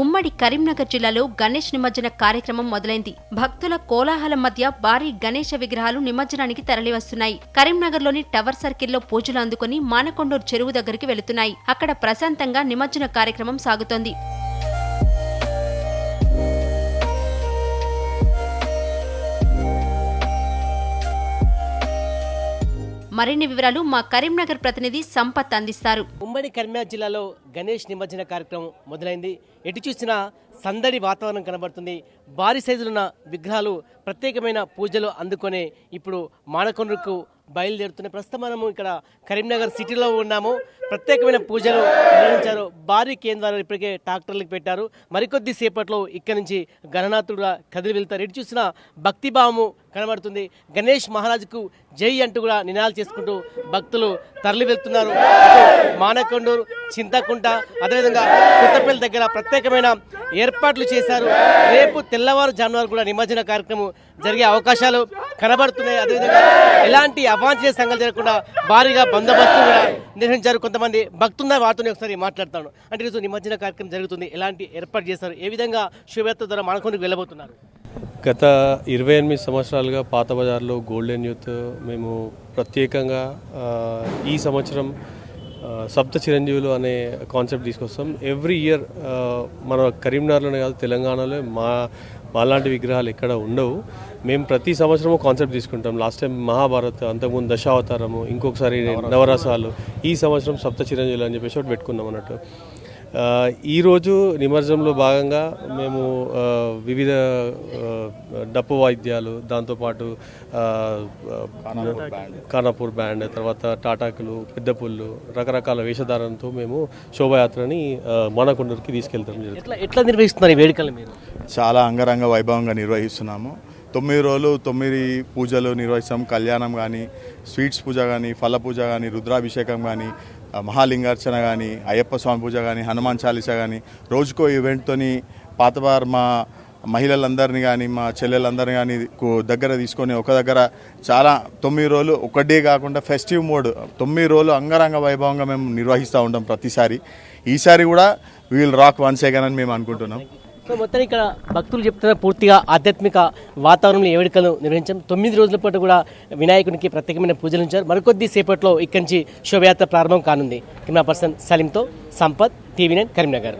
ఉమ్మడి కరీంనగర్ జిల్లాలో గణేష్ నిమజ్జన కార్యక్రమం మొదలైంది. భక్తుల కోలాహలం మధ్య భారీ గణేష విగ్రహాలు నిమజ్జనానికి తరలివస్తున్నాయి. కరీంనగర్లోని టవర్ సర్కిల్లో పూజలు అందుకుని మానకొండూరు చెరువు దగ్గరికి వెళుతున్నాయి. అక్కడ ప్రశాంతంగా నిమజ్జన కార్యక్రమం సాగుతోంది. మరిన్ని వివరాలు మా కరీంనగర్ ప్రతినిధి సంపత్ అందిస్తారు. ఉమ్మడి కరీంనగర్ జిల్లాలో గణేష్ నిమజ్జన కార్యక్రమం మొదలైంది. ఎటు చూసినా సందడి వాతావరణం కనబడుతుంది. భారీ సైజులున్న విగ్రహాలు ప్రత్యేకమైన పూజలు అందుకొని ఇప్పుడు మానకొండకు బయలుదేరుతున్నాయి. ప్రస్తుతం మనము ఇక్కడ కరీంనగర్ సిటీలో ఉన్నాము. ప్రత్యేకమైన పూజలు నిర్వహించారు. భారీ కేంద్రాలు ఇప్పటికే ట్రాక్టర్లకు పెట్టారు. మరికొద్ది సేపట్లో ఇక్కడి నుంచి గణనాథుడుగా కదిలి వెళ్తారు. ఎటు చూసినా భక్తిభావము కనబడుతుంది. గణేష్ మహారాజుకు జై అంటూ కూడా నినాదాలు చేసుకుంటూ భక్తులు తరలి వెళ్తున్నారు. మానకొండూరు చింతకుంట అదేవిధంగా కొత్తపల్లి దగ్గర ప్రత్యేకమైన ఏర్పాట్లు చేశారు. రేపు తెల్లవారు జాన్వారు కూడా నిమజ్జన కార్యక్రమం జరిగే అవకాశాలు కనబడుతున్నాయి. అదేవిధంగా ఎలాంటి అవాంఛనీయ సంఘాలు జరగకుండా భారీగా బందోబస్తు కూడా నిర్వహించారు కొంతమంది భక్తున్న వారితోనే ఒకసారి మాట్లాడతాను. అంటే ఈరోజు నిమజ్జన కార్యక్రమం జరుగుతుంది. ఎలాంటి ఏర్పాటు చేశారు? ఏ విధంగా శుభయాత్ర ద్వారా మానకొండకు వెళ్ళబోతున్నారు? గత ఇరవై ఎనిమిది సంవత్సరాలుగా పాత బజార్లో గోల్డెన్ యూత్ మేము ప్రత్యేకంగా ఈ సంవత్సరం సప్త చిరంజీవులు అనే కాన్సెప్ట్ తీసుకొస్తాం. ఎవ్రీ ఇయర్ మన కరీంనగర్లోనే కాదు తెలంగాణలో మా మాలాంటి విగ్రహాలు ఎక్కడ ఉండవు. మేము ప్రతి సంవత్సరము కాన్సెప్ట్ తీసుకుంటాం. లాస్ట్ టైం మహాభారత్ అంతకుముందు దశావతారము ఇంకొకసారి నవరసాలు ఈ సంవత్సరం సప్త చిరంజీవులు అని చెప్పేసి ఒకటి పెట్టుకున్నాం అన్నట్టు. ఈరోజు నిమజ్జనంలో భాగంగా మేము వివిధ డప్పు వాయిద్యాలు దాంతోపాటు ఆ, ఖానాపూర్ బ్యాండ్. తర్వాత టాటాకులు పెద్ద పుల్లు రకరకాల వేషధారణతో మేము శోభయాత్రని మానకొండూరుకి తీసుకెళ్తాం జరుగుతుంది. ఎట్లా ఎట్లా నిర్వహిస్తున్నారు ఈ వేడుకలు మీరు? చాలా అంగరంగ వైభవంగా నిర్వహిస్తున్నాము. తొమ్మిది రోజులు తొమ్మిది పూజలు నిర్వహిస్తాం. కళ్యాణం కానీ స్వీట్స్ పూజ కానీ ఫల పూజ కానీ రుద్రాభిషేకం కానీ మహాలింగార్చన కానీ అయ్యప్ప స్వామి పూజ కానీ హనుమాన్ చాలీస కానీ రోజుకో ఈవెంట్తోని పాతవారు మా మహిళలందరినీ కానీ మా చెల్లెలందరినీ కానీ దగ్గర తీసుకొని ఒక దగ్గర చాలా తొమ్మిది రోజులు ఒకటే కాకుండా ఫెస్టివ్ మోడ్ తొమ్మిది రోజులు అంగరంగ వైభవంగా మేము నిర్వహిస్తూ ఉంటాం ప్రతిసారి. ఈసారి కూడా వీల్ రాక్ వన్ సెకండ్ అని మేము అనుకుంటున్నాం. సో మొత్తం ఇక్కడ భక్తులు చెప్తున్న పూర్తిగా ఆధ్యాత్మిక వాతావరణంలో ఏ వేడుకలు నిర్వహించాం. తొమ్మిది రోజుల పాటు కూడా వినాయకునికి ప్రత్యేకమైన పూజలు ఉంచారు. మరికొద్ది సేపట్లో ఇక్కడి నుంచి శోభయాత్ర ప్రారంభం కానుంది. కెమెరా పర్సన్ సలీంతో సంపత్ టీవీ నైన్ కరీంనగర్.